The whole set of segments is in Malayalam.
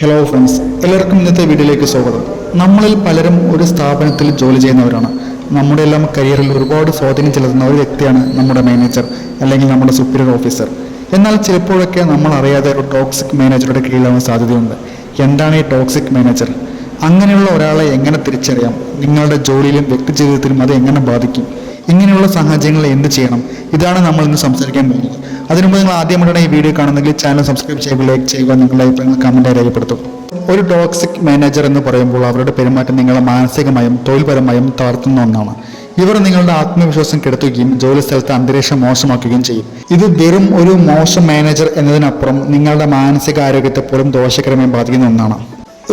ഹലോ ഫ്രണ്ട്സ് എല്ലാവർക്കും ഇന്നത്തെ വീഡിയോയിലേക്ക് സ്വാഗതം. നമ്മളിൽ പലരും ഒരു സ്ഥാപനത്തിൽ ജോലി ചെയ്യുന്നവരാണ്. നമ്മുടെ എല്ലാം കരിയറിൽ ഒരുപാട് സ്വാധീനം ചെലുത്തുന്ന ഒരു വ്യക്തിയാണ് നമ്മുടെ മാനേജർ അല്ലെങ്കിൽ നമ്മുടെ സുപ്പീരിയർ ഓഫീസർ എന്നാൽ ചിലപ്പോഴൊക്കെ നമ്മൾ അറിയാതെ ഒരു ടോക്സിക് മാനേജറുടെ കീഴിലാവാൻ സാധ്യതയുണ്ട്. എന്താണ് ഈ ടോക്സിക് മാനേജർ അങ്ങനെയുള്ള ഒരാളെ എങ്ങനെ തിരിച്ചറിയാം? നിങ്ങളുടെ ജോലിയിലും വ്യക്തി ജീവിതത്തിലും അത് എങ്ങനെ ബാധിക്കും? ഇങ്ങനെയുള്ള സാഹചര്യങ്ങളിൽ എന്ത് ചെയ്യണം? ഇതാണ് നമ്മൾ ഇന്ന് സംസാരിക്കാൻ പോകുന്നത്. അതിനു മുമ്പ് നിങ്ങൾ ആദ്യമായിട്ടാണ് ഈ വീഡിയോ കാണുന്നെങ്കിൽ ചാനൽ സബ്സ്ക്രൈബ് ചെയ്യുക ലൈക്ക് ചെയ്യുക നിങ്ങളുടെ അഭിപ്രായങ്ങൾ കമന്റായി രേഖപ്പെടുത്തും ഒരു ടോക്സിക് മാനേജർ എന്ന് പറയുമ്പോൾ അവരുടെ പെരുമാറ്റം നിങ്ങളെ മാനസികമായും തൊഴിൽപരമായും തളർത്തുന്ന ഒന്നാണ്. ഇവർ നിങ്ങളുടെ ആത്മവിശ്വാസം കെടുത്തുകയും ജോലി സ്ഥലത്ത് അന്തരീക്ഷം മോശമാക്കുകയും ചെയ്യും. ഇത് വെറും ഒരു മോശം മാനേജർ എന്നതിനപ്പുറം നിങ്ങളുടെ മാനസികാരോഗ്യത്തെ പോലും ദോഷകരമായി ബാധിക്കുന്ന ഒന്നാണ്.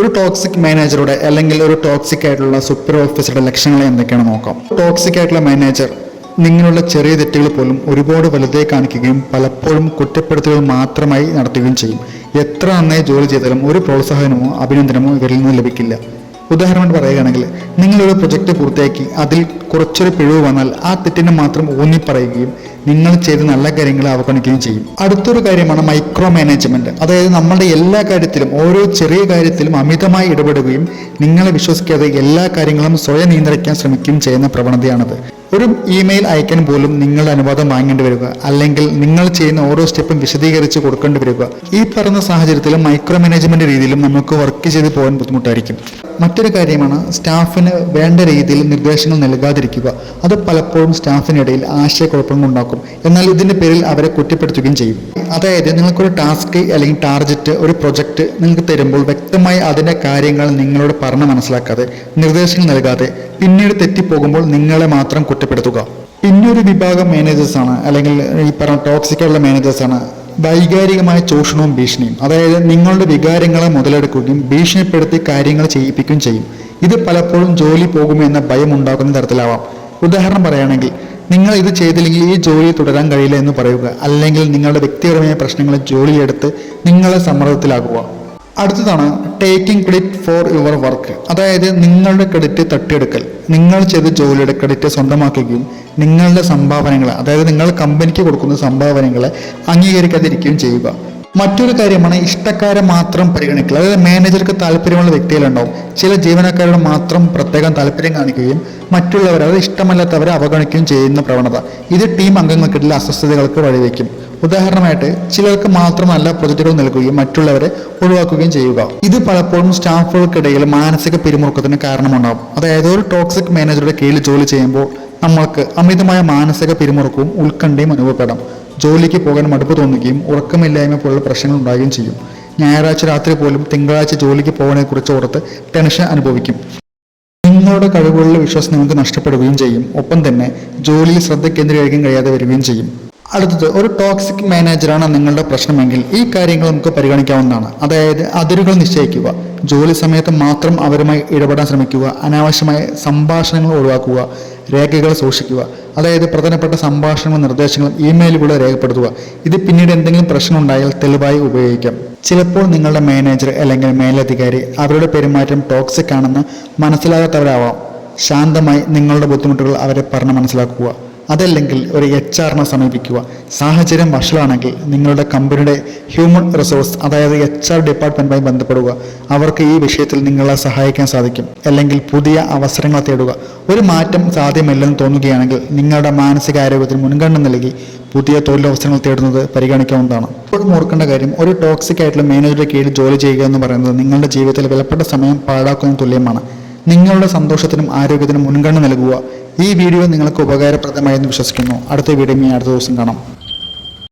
ഒരു ടോക്സിക് മാനേജറുടെ അല്ലെങ്കിൽ ഒരു ടോക്സിക് ആയിട്ടുള്ള സൂപ്പർ ഓഫീസറുടെ ലക്ഷണങ്ങൾ എന്തൊക്കെയാണ് നോക്കാം. ടോക്സിക് ആയിട്ടുള്ള മാനേജർ നിങ്ങളുടെ ചെറിയ തെറ്റുകൾ പോലും ഒരുപാട് വലുതെ കാണിക്കുകയും പലപ്പോഴും കുറ്റപ്പെടുത്തുകൾ മാത്രമായി നടത്തുകയും ചെയ്യും. എത്ര നന്നായി ജോലി ചെയ്താലും ഒരു പ്രോത്സാഹനമോ അഭിനന്ദനമോ ഇവരിൽ നിന്ന് ലഭിക്കില്ല. ഉദാഹരണം പറയുകയാണെങ്കിൽ നിങ്ങളൊരു പ്രൊജക്റ്റ് പൂർത്തിയാക്കി അതിൽ കുറച്ചൊരു പിഴവ് വന്നാൽ ആ തെറ്റിനെ മാത്രം ഊന്നി പറയുകയും നിങ്ങൾ ചെയ്ത നല്ല കാര്യങ്ങളെ അവഗണിക്കുകയും ചെയ്യും. അടുത്തൊരു കാര്യമാണ് മൈക്രോ മാനേജ്മെന്റ് അതായത് നമ്മുടെ എല്ലാ കാര്യത്തിലും ഓരോ ചെറിയ കാര്യത്തിലും അമിതമായി ഇടപെടുകയും നിങ്ങളെ വിശ്വസിക്കാതെ എല്ലാ കാര്യങ്ങളും സ്വയം നിയന്ത്രിക്കാൻ ശ്രമിക്കുകയും ചെയ്യുന്ന പ്രവണതയാണത്. ഒരു ഇമെയിൽ അയക്കാൻ പോലും നിങ്ങളുടെ അനുവാദം വാങ്ങേണ്ടി വരിക. അല്ലെങ്കിൽ നിങ്ങൾ ചെയ്യുന്ന ഓരോ സ്റ്റെപ്പും വിശദീകരിച്ച് കൊടുക്കേണ്ടി വരിക. ഈ പറഞ്ഞ സാഹചര്യത്തിൽ മൈക്രോ മാനേജ്മെന്റ് രീതിയിലും നമുക്ക് വർക്ക് ചെയ്ത് പോകാൻ ബുദ്ധിമുട്ടായിരിക്കും. മറ്റൊരു കാര്യമാണ് സ്റ്റാഫിന് വേണ്ട രീതിയിൽ നിർദ്ദേശങ്ങൾ നൽകാതിരിക്കുക. അത് പലപ്പോഴും സ്റ്റാഫിനിടയിൽ ആശയക്കുഴപ്പങ്ങൾ ഉണ്ടാക്കും എന്നാൽ ഇതിന്റെ പേരിൽ അവരെ കുറ്റപ്പെടുത്തുകയും ചെയ്യും. അതായത് നിങ്ങൾക്കൊരു ടാസ്ക് അല്ലെങ്കിൽ ടാർജറ്റ് ഒരു പ്രൊജക്റ്റ് നിങ്ങൾക്ക് തരുമ്പോൾ വ്യക്തമായി അതിന്റെ കാര്യങ്ങൾ നിങ്ങളോട് പറഞ്ഞ് മനസ്സിലാക്കാതെ നിർദ്ദേശങ്ങൾ നൽകാതെ പിന്നീട് തെറ്റിപ്പോകുമ്പോൾ നിങ്ങളെ മാത്രം കുറ്റപ്പെടുത്തുക. പിന്നൊരു വിഭാഗം മാനേജേഴ്സാണ് അല്ലെങ്കിൽ ഈ പറഞ്ഞ ടോക്സിക് മാനേജേഴ്സാണ് വൈകാരികമായ ചൂഷണവും ഭീഷണിയും. അതായത് നിങ്ങളുടെ വികാരങ്ങളെ മുതലെടുക്കുകയും ഭീഷണിപ്പെടുത്തി കാര്യങ്ങൾ ചെയ്യിപ്പിക്കുകയും ചെയ്യും. ഇത് പലപ്പോഴും ജോലി പോകുമെന്ന ഭയം ഉണ്ടാക്കുന്ന തരത്തിലാവാം. ഉദാഹരണം പറയുകയാണെങ്കിൽ നിങ്ങൾ ഇത് ചെയ്തില്ലെങ്കിൽ ഈ ജോലി തുടരാൻ കഴിയില്ല എന്ന് പറയുക അല്ലെങ്കിൽ നിങ്ങളുടെ വ്യക്തിപരമായ പ്രശ്നങ്ങളെ ജോലിയെടുത്ത് നിങ്ങളെ സമ്മർദ്ദത്തിലാക്കുക. അടുത്തതാണ് taking credit for your work അതായത് നിങ്ങളുടെ ക്രെഡിറ്റ് തട്ടിയെടുക്കൽ. നിങ്ങൾ ചെയ്ത ജോലിയുടെ ക്രെഡിറ്റ് സ്വന്തമാക്കുകയും നിങ്ങളുടെ സംഭാവനകളെ അതായത് നിങ്ങൾ കമ്പനിക്ക് കൊടുക്കുന്ന സംഭാവനകളെ അംഗീകരിക്കാതിരിക്കുകയും ചെയ്യുക. മറ്റൊരു കാര്യമാണ് ഇഷ്ടക്കാരെ മാത്രം പരിഗണിക്കുക അതായത് മാനേജർക്ക് താല്പര്യമുള്ള വ്യക്തികളുണ്ടാവും. ചില ജീവനക്കാരോട് മാത്രം പ്രത്യേകം താല്പര്യം കാണിക്കുകയും മറ്റുള്ളവരെ അത് ഇഷ്ടമല്ലാത്തവരെ അവഗണിക്കുകയും ചെയ്യുന്ന പ്രവണത. ഇത് ടീം അംഗങ്ങൾക്കിടയിൽ അസ്വസ്ഥതകൾക്ക് വഴിവെക്കും. ഉദാഹരണമായിട്ട് ചിലർക്ക് മാത്രം നല്ല പ്രൊജക്റ്റുകൾ നൽകുകയും മറ്റുള്ളവരെ ഒഴിവാക്കുകയും ചെയ്യുക. ഇത് പലപ്പോഴും സ്റ്റാഫുകൾക്കിടയിൽ മാനസിക പിരിമുറുക്കത്തിന് കാരണമുണ്ടാകും. അതായത് ഒരു ടോക്സിക് മാനേജറുടെ കീഴിൽ ജോലി ചെയ്യുമ്പോൾ നമ്മൾക്ക് അമിതമായ മാനസിക പിരിമുറുക്കവും ഉത്കണ്ഠയും അനുഭവപ്പെടാം. ജോലിക്ക് പോകാൻ മടുപ്പ് തോന്നുകയും ഉറക്കമില്ലായ്മ പോലുള്ള പ്രശ്നങ്ങൾ ഉണ്ടാകുകയും ചെയ്യും. ഞായറാഴ്ച രാത്രി പോലും തിങ്കളാഴ്ച ജോലിക്ക് പോകാനെക്കുറിച്ച് ഓർത്ത് ടെൻഷൻ അനുഭവിക്കും. നിങ്ങളുടെ കഴിവുകളിലെ വിശ്വാസം നിങ്ങൾക്ക് നഷ്ടപ്പെടുകയും ചെയ്യും. ഒപ്പം തന്നെ ജോലിയിൽ ശ്രദ്ധ കേന്ദ്രീകരിക്കാൻ കഴിയാതെ വരികയും ചെയ്യും. അടുത്തത് ഒരു ടോക്സിക് മാനേജറാണ് നിങ്ങളുടെ പ്രശ്നമെങ്കിൽ ഈ കാര്യങ്ങൾ നമുക്ക് പരിഗണിക്കാവുന്നതാണ്. അതായത് അതിരുകൾ നിശ്ചയിക്കുക ജോലി സമയത്ത് മാത്രം അവരുമായി ഇടപെടാൻ ശ്രമിക്കുക അനാവശ്യമായ സംഭാഷണങ്ങൾ ഒഴിവാക്കുക രേഖകൾ സൂക്ഷിക്കുക. അതായത് പ്രധാനപ്പെട്ട സംഭാഷണങ്ങളും നിർദ്ദേശങ്ങളും ഇമെയിലുകൾ രേഖപ്പെടുത്തുക. ഇത് പിന്നീട് എന്തെങ്കിലും പ്രശ്നം ഉണ്ടായാൽ തെളിവായി ഉപയോഗിക്കാം. ചിലപ്പോൾ നിങ്ങളുടെ മാനേജർ അല്ലെങ്കിൽ മേലധികാരി അവരുടെ പെരുമാറ്റം ടോക്സിക് ആണെന്ന് മനസ്സിലാകാത്തവരാവാം. ശാന്തമായി നിങ്ങളുടെ ബുദ്ധിമുട്ടുകൾ അവരെ പറഞ്ഞ് മനസ്സിലാക്കുക. അതല്ലെങ്കിൽ ഒരു എച്ച് ആറിനെ സമീപിക്കുക. സാഹചര്യം വഷളാണെങ്കിൽ നിങ്ങളുടെ കമ്പനിയുടെ ഹ്യൂമൻ റിസോഴ്സ് അതായത് എച്ച് ആർ ഡിപ്പാർട്ട്മെന്റുമായി ബന്ധപ്പെടുക. അവർക്ക് ഈ വിഷയത്തിൽ നിങ്ങളെ സഹായിക്കാൻ സാധിക്കും. അല്ലെങ്കിൽ പുതിയ അവസരങ്ങൾ തേടുക. ഒരു മാറ്റം സാധ്യമല്ലെന്ന് തോന്നുകയാണെങ്കിൽ നിങ്ങളുടെ മാനസികാരോഗ്യത്തിന് മുൻഗണന നൽകി പുതിയ തൊഴിലവസരങ്ങൾ തേടുന്നത് പരിഗണിക്കാവുന്നതാണ്. ഇപ്പോഴും ഓർക്കേണ്ട കാര്യം ഒരു ടോക്സിക് ആയിട്ടുള്ള മാനേജറുടെ കീഴിൽ ജോലി ചെയ്യുക എന്ന് പറയുന്നത് നിങ്ങളുടെ ജീവിതത്തിൽ വിലപ്പെട്ട സമയം പാഴാക്കുന്ന തുല്യമാണ്. നിങ്ങളുടെ സന്തോഷത്തിനും ആരോഗ്യത്തിനും മുൻഗണന നൽകുക. ഈ വീഡിയോ നിങ്ങൾക്ക് ഉപകാരപ്രദമായെന്ന് വിശ്വസിക്കുന്നു. അടുത്ത വീഡിയോ അടുത്ത ദിവസം കാണാം.